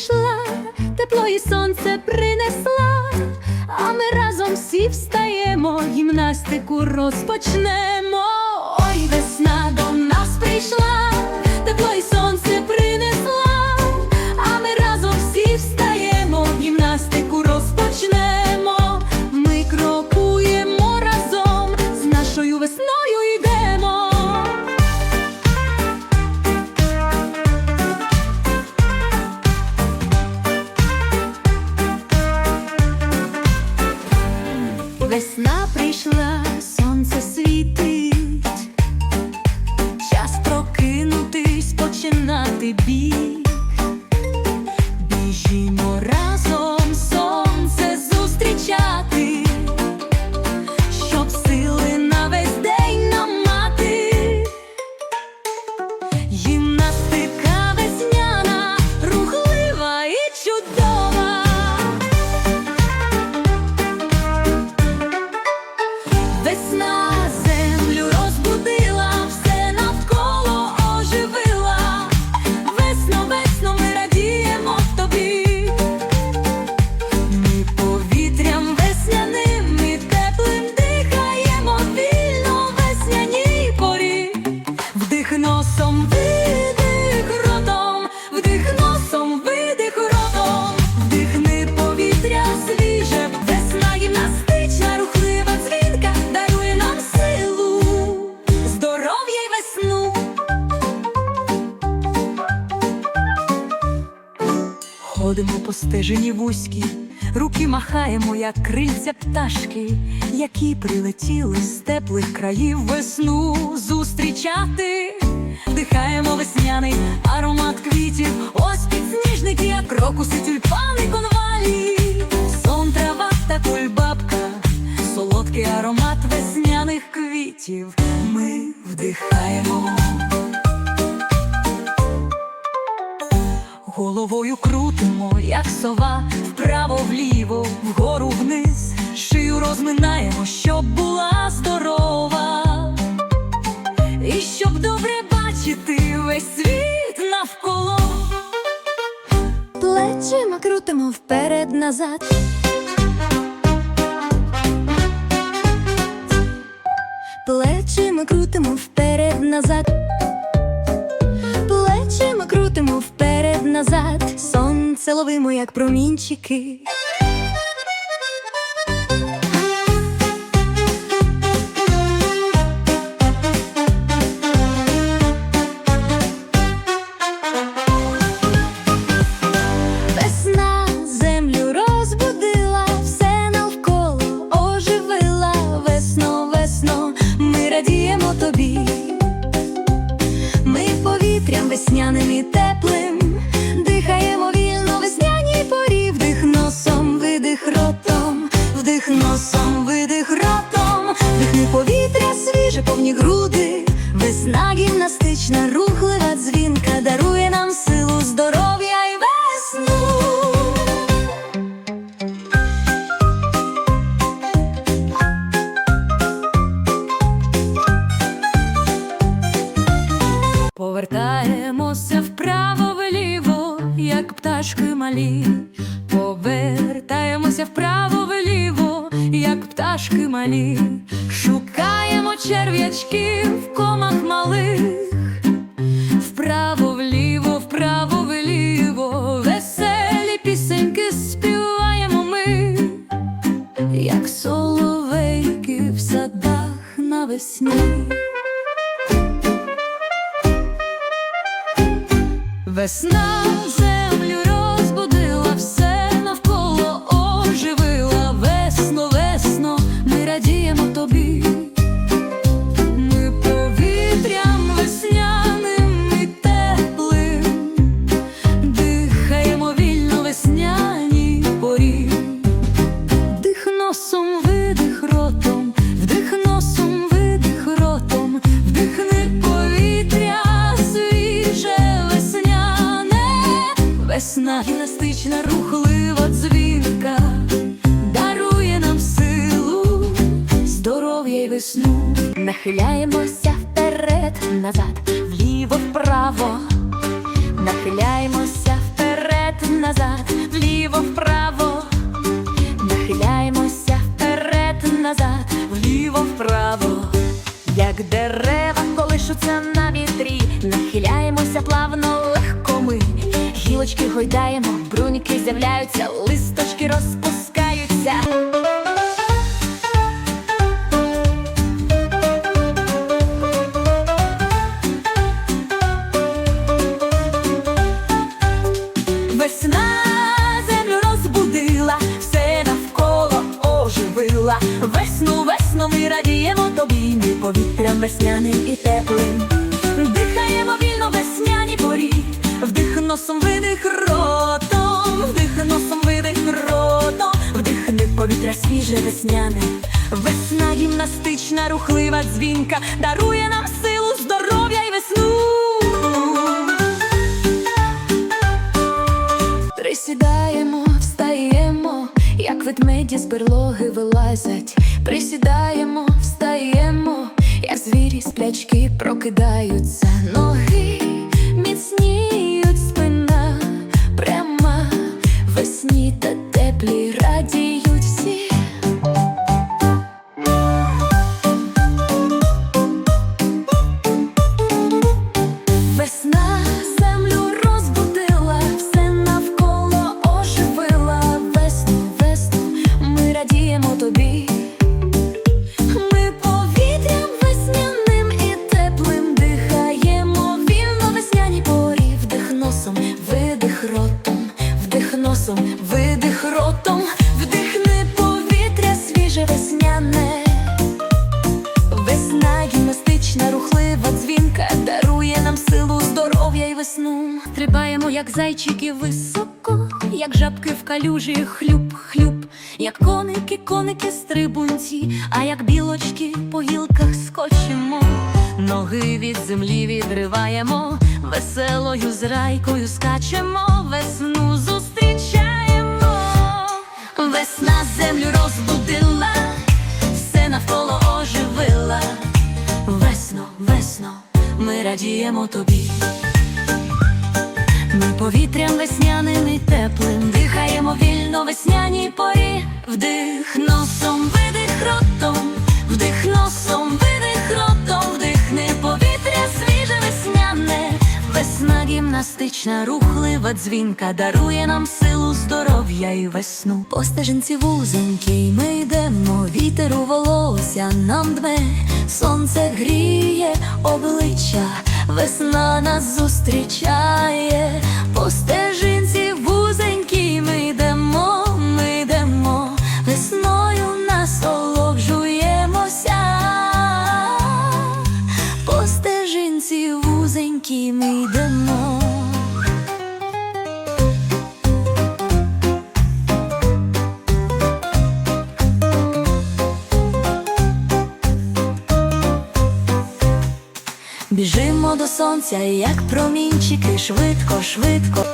прийшла, тепло і сонце принесла, а ми разом всі встаємо, гімнастику розпочнемо. Ой, весна до нас прийшла. починати Ходимо по стежині вузькі, руки махаємо, як крильця пташки, які прилетіли з теплих країв весну зустрічати. Дихаємо весняний аромат квітів, ось підсніжники, як крокуси, тюльпани, конвалі, сон, трава та кульбабка, солодкий аромат весняних квітів. Ми вдихаємо. Головою крутимо, як сова, вправо-вліво, вгору вниз, шию розминаємо, щоб була здорова, і щоб добре бачити весь світ навколо. Плечима крутимо вперед-назад. Плечима крутимо вперед-назад. Плечима вперед-назад, сонце ловимо, як промінчики. Малі. Повертаємося вправо вліво, як пташки малі. Шукаємо черв'ячків носом, видих ротом, вдих носом, видих ротом, вдихни повітря свіже весняне, весна гімнастична, рухлива дзвінка, дарує нам силу, здоров'я й весну. Нахиляємося вперед, назад, вліво, вправо, нахиляємося вперед, назад, вліво, вправо. Вправо, як дерева колишуться на вітрі, нахиляємося плавно, легко ми, гілочки гойдаємо, бруньки з'являються, листочки розпускаються. Повітрям весняним і теплим. Дихаємо вільно весняні порі, вдих носом, видих ротом, вдих носом, видих ротом, вдихни повітря свіже весняне. Весна гімнастична, рухлива дзвінка, дарує нам силу, здоров'я й весну. Присідаємо, встаємо, як ведмеді з берлоги вилазять. Присідаємо, звірі прокидаються. Ноги весну. Стрибаємо, як зайчики, високо, як жабки в калюжі, хлюб, хлюб, як коники, коники стрибунці, а як білочки по гілках скочимо. Ноги від землі відриваємо, веселою зрайкою скачемо, весну зустрічаємо. Весна землю розбудила все навколо оживила. Весно, весно, ми радіємо тобі. Ми повітрям весняним і теплим. Дихаємо вільно весняні порі. Вдих носом, видих ротом, вдих носом, видих ротом, вдихни повітря свіже весняне. Весна гімнастична, рухлива дзвінка. Дарує нам силу, здоров'я і весну. По стежинці ми йдемо, вітер у волосся нам дме, сонце гріє обличчя, весна нас зустрічає. По стежинці вузенькій ми йдемо, ми йдемо, весною насолоджуємося. По стежинці вузенькій ми йдемо. Сонця, як промінчики, швидко, швидко.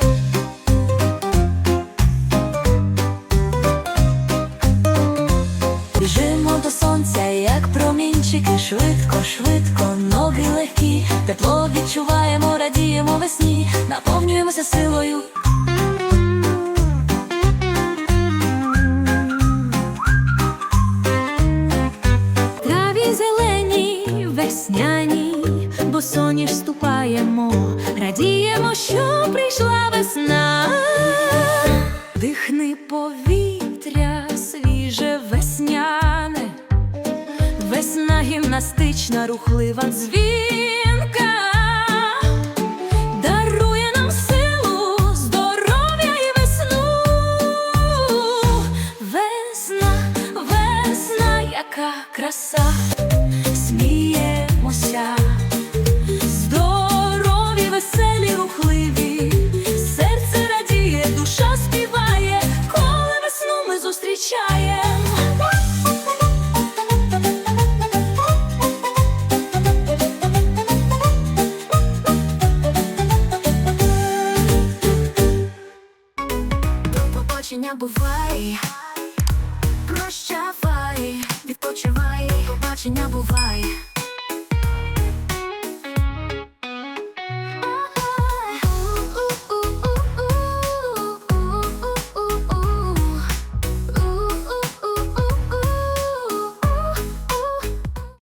Біжимо до сонця, як промінчики, швидко, швидко, ноги легкі, тепло відчуваємо, радіємо весні, наповнюємося силою. Ступаємо, радіємо, що прийшла весна. Дихни повітря, свіже весняне, весна гімнастична, рухлива дзвінка. Дарує нам силу, здоров'я і весну. Весна, весна, яка краса, побачення бувай.